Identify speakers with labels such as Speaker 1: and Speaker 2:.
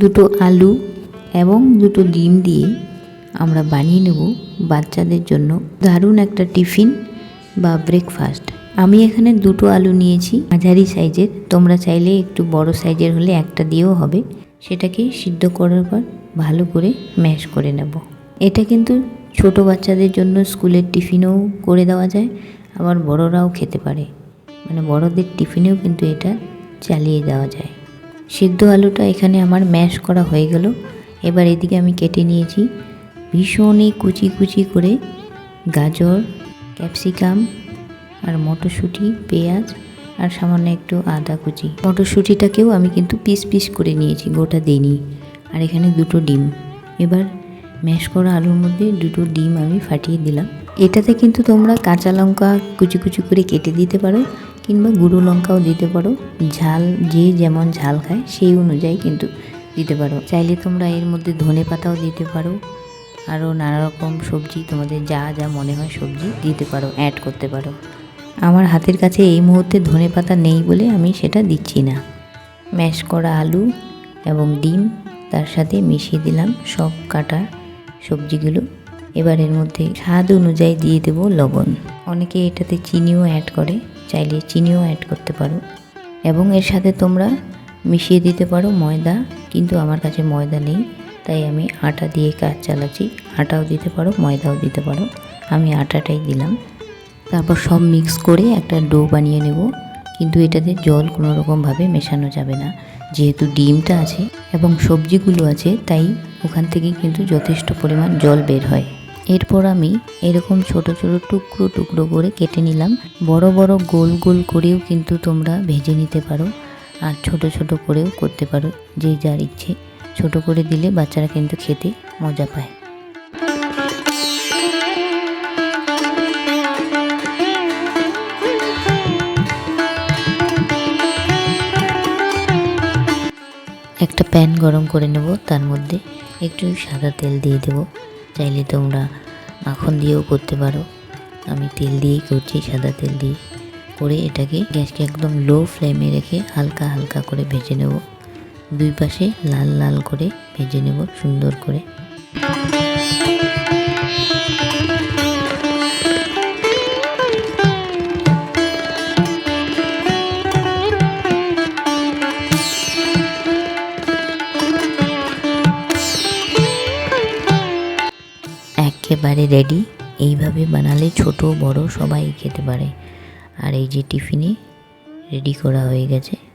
Speaker 1: দুটো আলু এবং দুটো ডিম দিয়ে আমরা বানিয়ে নেব বাচ্চাদের জন্য দারুণ একটা টিফিন বা ব্রেকফাস্ট আমি এখানে দুটো আলু নিয়েছি, মাঝারি সাইজের। তোমরা চাইলে একটু বড় সাইজের হলে একটা দিয়েও হবে। সেটাকে সিদ্ধ করার পর ভালো করে ম্যাশ করে নেব। এটা কিন্তু ছোট বাচ্চাদের জন্য স্কুলের টিফিনেও করে দেওয়া যায়, আবার বড়রাও খেতে পারে। মানে বড়দের টিফিনেও কিন্তু এটা চালিয়ে দেওয়া যায়। সিদ্ধ আলুটা এখানে আমার ম্যাশ করা হয়ে গেল। এবার এদিকে আমি কেটে নিয়েছি ভীষণই কুচি কুচি করে গাজর, ক্যাপসিকাম আর মটরশুঁটি, পেঁয়াজ আর সামান্য একটু আদা কুচি। মটরশুঁটিটাকেও আমি কিন্তু পিস পিস করে নিয়েছি, গোটা দিইনি আর এখানে দুটো ডিম। এবার ম্যাশ করা আলুর মধ্যে দুটো ডিম আমি ফাটিয়ে দিলাম। এটাতে কিন্তু তোমরা কাঁচা লঙ্কা কুচি কুচি করে কেটে দিতে পারো। কিংবা গুঁড়ো লঙ্কাও দিতে পারো। ঝাল, যে যেমন ঝাল খায়, সেই অনুযায়ী কিন্তু দিতে পারো। চাইলে তোমরা এর মধ্যে ধনে পাতাও দিতে পারো। আরও নানা রকম সবজি, তোমাদের যা যা মনে হয় সবজি দিতে পারো অ্যাড করতে পারো। আমার হাতের কাছে এই মুহূর্তে ধনে পাতা নেই বলে আমি সেটা দিচ্ছি না। ম্যাশ করা আলু এবং ডিম, তার সাথে মিশিয়ে দিলাম সব কাটা সবজিগুলো। এবার এর মধ্যে স্বাদ অনুযায়ী দিয়ে দেবো লবণ। অনেকে এটাতে চিনিও অ্যাড করে। চাইলে চিনিও অ্যাড করতে পারো। এবং এর সাথে তোমরা মিশিয়ে দিতে পারো ময়দা, কিন্তু আমার কাছে ময়দা নেই, তাই আমি আটা দিয়ে কাজ চালাচ্ছি। আটাও দিতে পারো, ময়দাও দিতে পারো। আমি আটাটাই দিলাম। তারপর সব মিক্স করে একটা ডো বানিয়ে নেব। কিন্তু এটাতে জল কোনো রকমভাবে মেশানো যাবে না। যেহেতু ডিমটা আছে এবং সবজিগুলো আছে, তাই ওখান থেকে কিন্তু যথেষ্ট পরিমাণ জল বের হয়। এরপর আমি এরকম ছোট ছোট টুকরো টুকরো করে কেটে নিলাম। বড় বড় গোল গোল করেও কিন্তু তোমরা ভেজে নিতে পারো আর ছোট ছোট করেও করতে পারো যে যার ইচ্ছে। ছোট করে দিলে বাচ্চারা কিন্তু খেতে মজা পায়। একটা প্যান গরম করে নেব, তার মধ্যে একটু সাদা তেল দিয়ে দেব। চাইলে তোমরা মাখন দিয়েও করতে পারো। আমি তেল দিয়েই করছি, সাদা তেল দিয়ে করে এটাকে গ্যাসকে একদম লো ফ্লেমে রেখে হালকা হালকা করে ভেজে নেব। দুই পাশে লাল লাল করে ভেজে নেব, সুন্দর করে। একেবারে রেডি এইভাবে বানালে ছোট বড় সবাই খেতে পারে। আর এই যে টিফিনে রেডি করা হয়ে গেছে।